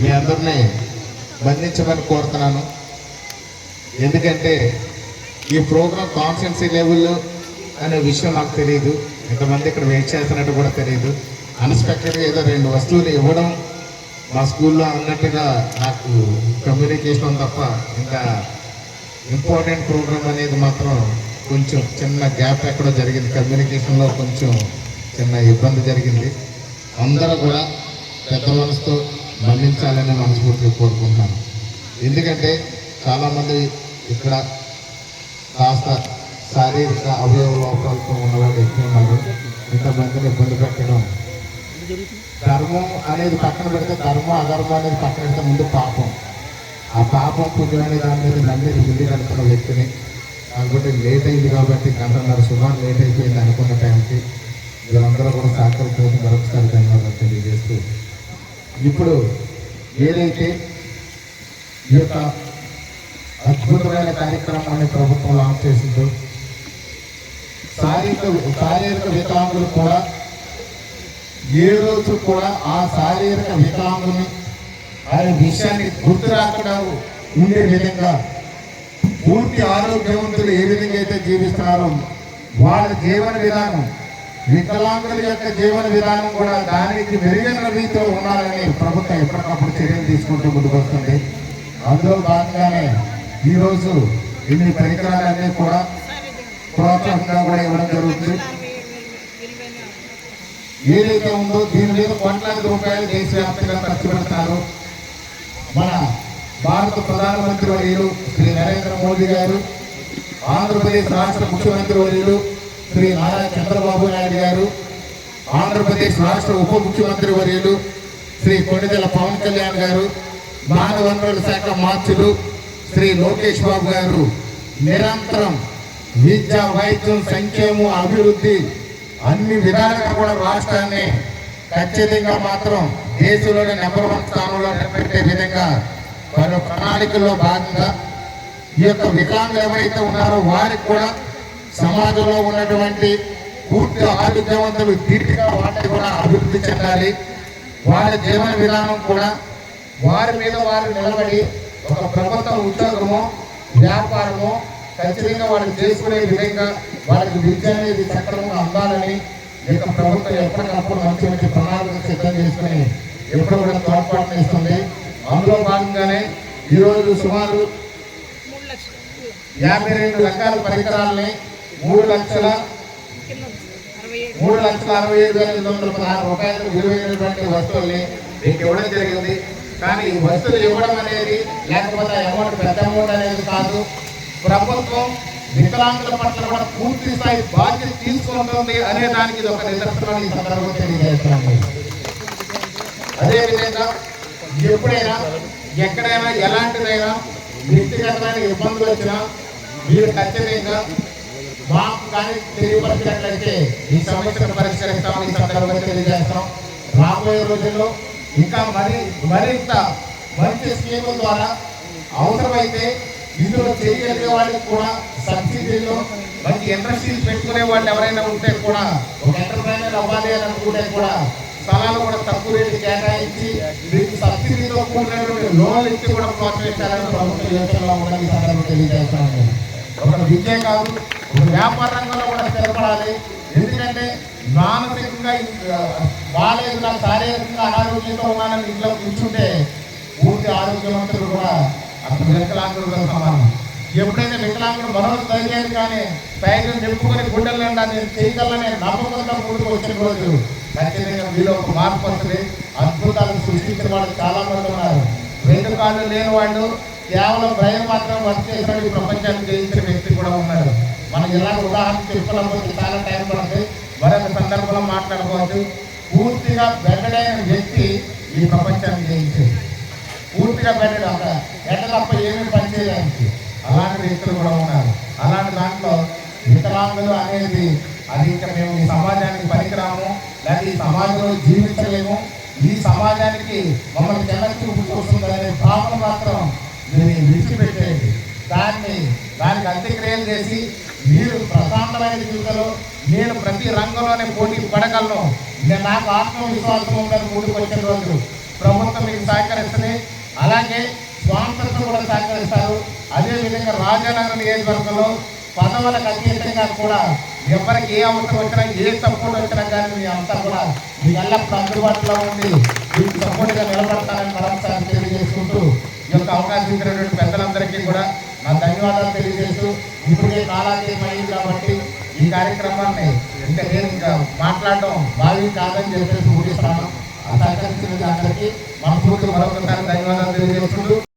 మీ అందరినీ బంధించమని కోరుతున్నాను. ఎందుకంటే ఈ ప్రోగ్రాం కాన్సెన్సీ లెవెల్ అనే విషయం నాకు తెలియదు ఇంతమంది ఇక్కడ వెయిట్ చేస్తున్నట్టు కూడా తెలియదు అన్ఎక్స్పెక్టెడ్గా ఏదో రెండు వస్తువులు ఇవ్వడం మా స్కూల్లో అన్నట్టుగా నాకు కమ్యూనికేషన్ తప్ప ఇంకా ఇంపార్టెంట్ ప్రోగ్రామ్ అనేది మాత్రం కొంచెం చిన్న గ్యాప్ ఎక్కడో జరిగింది. కమ్యూనికేషన్లో కొంచెం చిన్న ఇబ్బంది జరిగింది. అందరూ కూడా పెద్ద మనసుతో మన్నించాలని మనస్ఫూర్తిగా కోరుకుంటున్నాను. ఎందుకంటే చాలామంది ఇక్కడ కాస్త శారీరక అవయవ లోపాలతో ఉన్నవాళ్ళు ఎక్కువ ఉన్నారు. ఇంతమందిని ఇబ్బంది పెట్టడం. ధర్మం అనేది పక్కన పెడితే ధర్మం అధర్మం అనేది పక్కన పెడితే ముందు పాపం. ఆ పాపం పుణ్యం అనే దాని మీద నన్ను ముందు కడుతున్న వ్యక్తిని. కాకపోతే లేట్ అయింది కాబట్టి గంటన్నర సుమారు లేట్ అయిపోయింది అనుకున్న టైంకి వీళ్ళందరూ కూడా సహకరించడం మరొకసారి ధన్యవాదాలు తెలియజేస్తూ ఇప్పుడు ఏదైతే ఈ యొక్క అద్భుతమైన కార్యక్రమాన్ని ప్రభుత్వం లాంచ్ చేసిందో శారీరక శారీరక వికలాంగులు కూడా ఏ రోజు కూడా ఆ శారీరక వికలాంగుని ఆయన విషయాన్ని గుర్తు రాకుండా ఉండే విధంగా పూర్తి ఆరోగ్యవంతులు ఏ విధంగా అయితే జీవిస్తున్నారో వాళ్ళ జీవన విధానం వికలాంగుల యొక్క జీవన విధానం కూడా దానికి మెరుగైన రీతిలో ఉండాలని ప్రభుత్వం ఎప్పటికప్పుడు చర్యలు తీసుకుంటూ ముందుకొస్తుంది అందులో భాగంగానే ఈరోజు ఇన్ని పరికరాలన్నీ కూడా ప్రోత్సాహంగా కూడా ఇవ్వడం జరుగుతుంది. ఏదైతే ఉందో దీని మీద కోట్లాది రూపాయలు దేశవ్యాప్తంగా ఖర్చు పెడతారు. మన భారత ప్రధానమంత్రి వర్యులు శ్రీ నరేంద్ర మోదీ గారు ఆంధ్రప్రదేశ్ రాష్ట్ర ముఖ్యమంత్రి వర్యులు శ్రీ నారా చంద్రబాబు నాయుడు గారు ఆంధ్రప్రదేశ్ రాష్ట్ర ఉప ముఖ్యమంత్రి వర్యులు శ్రీ కొణిదెల పవన్ కళ్యాణ్ గారు మానవ వనరుల శాఖ మార్చులు శ్రీ లోకేష్ బాబు గారు. నిరంతరం విద్య వైద్యం సంక్షేమం అభివృద్ధి అన్ని విధాలుగా కూడా రాష్ట్రాన్ని ఖచ్చితంగా మాత్రం దేశంలోనే నెంబర్ వన్ స్థానంలో నిలబెట్టే విధంగా వారి ప్రణాళికల్లో భాగంగా ఈ యొక్క వికలాంగులు ఎవరైతే ఉన్నారో వారికి కూడా సమాజంలో ఉన్నటువంటి పూర్తి ఆరోగ్యవంతులు తీర్చిగా వాళ్ళకి కూడా అభివృద్ధి చెందాలి. వారి జీవన విధానం కూడా వారి మీద వారు నిలబడి ఒక ప్రభుత్వ ఉద్యోగము వ్యాపారము ఖచ్చితంగా వాళ్ళకి చేసుకునే విధంగా వాళ్ళకి విద్య అనేది సక్రమంగా అందాలని ఈ యొక్క ప్రభుత్వం ఎప్పటికప్పుడు మంచి మంచి ప్రణాళిక సిద్ధం చేసుకుని ఎప్పుడు కూడా తోడ్పాటు ఇస్తుంది అందులో భాగంగానే ఈరోజు సుమారు యాభై రెండు రకాల పరికరాలని మూడు లక్షల మూడు లక్షల అరవై ఏడు వేల ఎనిమిది వందల పదహారు రూపాయలు విలువైనటువంటి వస్తువుల్ని మీకు ఇవ్వడం జరిగింది. కానీ ఈ వస్తువులు ఇవ్వడం అనేది లేకపోతే అమౌంట్ పెద్ద అమౌంట్ అనేది కాదు. ప్రభుత్వం వికలాంగుల పట్ల కూడా పూర్తి స్థాయి బాధ్యత తీసుకుంటుంది అనే దానికి ఇది ఒక నిదర్శనం ఈ సందర్భంగా తెలియజేస్తున్నాను. అదేవిధంగా ఎప్పుడైనా ఎక్కడైనా ఎలాంటిదైనా వ్యక్తిగతమైన ఇబ్బందులు వచ్చినా మీరు ఖచ్చితంగా మాకు కానీ తెలియపరిచినట్లయితే ఈ సమస్యను పరిష్కరిస్తామని ఈ సందర్భంగా తెలియజేస్తాం రాబోయే రోజుల్లో ఇంకా మరి మరింత మంచి స్కీముల ద్వారా అవసరమైతే ఇందులో చేయగలిగే వాళ్ళకి కూడా సబ్సిడీలో మంచి ఇండస్ట్రీస్ పెట్టుకునే వాళ్ళు ఎవరైనా ఉంటే కూడా ఒక ఎంటర్ప్రైనర్ అవ్వాలి అని అనుకుంటే కూడా స్థలాలు కూడా తక్కువ రేటు కేటాయించి వీరికి సబ్సిడీతో కూడినటువంటి లోన్లు ఇచ్చి కూడా ప్రోత్సహించాలని ప్రభుత్వ యోచనలో కూడా ఈ సందర్భంగా తెలియజేస్తాను ఒక విద్య కాదు ఒక వ్యాపార రంగంలో కూడా స్థిరపడాలి. ఎందుకంటే మానసికంగా బాగాలేదు నాకు శారీరకంగా అనారోగ్యంతో ఉన్నానని ఇంట్లో కూర్చుంటే పూర్తి ఆరోగ్యవంతులు కూడా అక్కడ వికలాంగులుగా సమానం. ఎప్పుడైతే వికలాంగుడు మనసు ధైర్యాన్ని కానీ పైగా నింపుకొని గుండెల నేను చేయగలనే నమ్మకంతో ముందుకు వచ్చిన రోజు ఖచ్చితంగా మీలో ఒక మార్పు వస్తుంది. అద్భుతాలను సృష్టించిన వాళ్ళు చాలా మంది ఉన్నారు. రెండు కాళ్ళు లేని వాళ్ళు కేవలం భయం మాత్రం వర్క్ చేసిన ఈ ప్రపంచాన్ని జయించిన మనకి కూడా ఉదాహరణ చెప్పుకోవడానికి చాలా టైం పడుతుంది. మరొక సందర్భంలో మాట్లాడుకోవచ్చు పూర్తిగా బెడ్డడైన వ్యక్తి ఈ ప్రపంచాన్ని జయించేది పూర్తిగా పెట్టడం ఒక తప్ప ఏమీ పనిచేయడానికి. అలాంటి వ్యక్తులు కూడా ఉన్నారు. అలాంటి దాంట్లో వికలాంగులు అనేది అది ఇంకా మేము ఈ సమాజానికి పనికిరాము. లేదా ఈ సమాజంలో జీవించలేము. ఈ సమాజానికి మమ్మల్ని తెల్ల చూపు చూస్తుందనే భావన మాత్రం దీన్ని విడిచిపెట్టేది దాన్ని దానికి అంత్యక్రియలు చేసి మీరు ప్రశాంతమైన జీవితంలో నేను ప్రతి రంగంలోనే పోటీ పడగలను. నేను నాకు ఆత్మవిశ్వాసం ఉందని ముందుకు వచ్చిన రోజు ప్రభుత్వం మీకు సహకరిస్తుంది. అలాగే స్పాన్సర్స్ కూడా సహకరిస్తారు. అదేవిధంగా రాజానగర్ నియోజకవర్గంలో పదవులకు అతీతంగా కూడా ఎవరికి ఏ అవసరం వచ్చినా ఏ సపోర్ట్ వచ్చినా కానీ మీ అంతా కూడా మీ ఎల్లప్పుడు అందుబాటులో ఉండి మీకు సపోర్ట్గా నిలబడతానని మరొకసారి తెలియజేసుకుంటూ ఈ యొక్క అవకాశం ఇచ్చినటువంటి పెద్దలందరికీ కూడా నా ధన్యవాదాలు తెలియజేస్తూ ఇప్పుడే కాలానికి అయింది కాబట్టి ఈ కార్యక్రమాన్ని ఇంకా నేను ఇంకా మాట్లాడడం భావి కాదని చెప్పేసి ముగిస్తాను సహకరించిన అందరికీ మనస్ఫూర్తి మరొకసారి ధన్యవాదాలు తెలియజేసుకుంటూ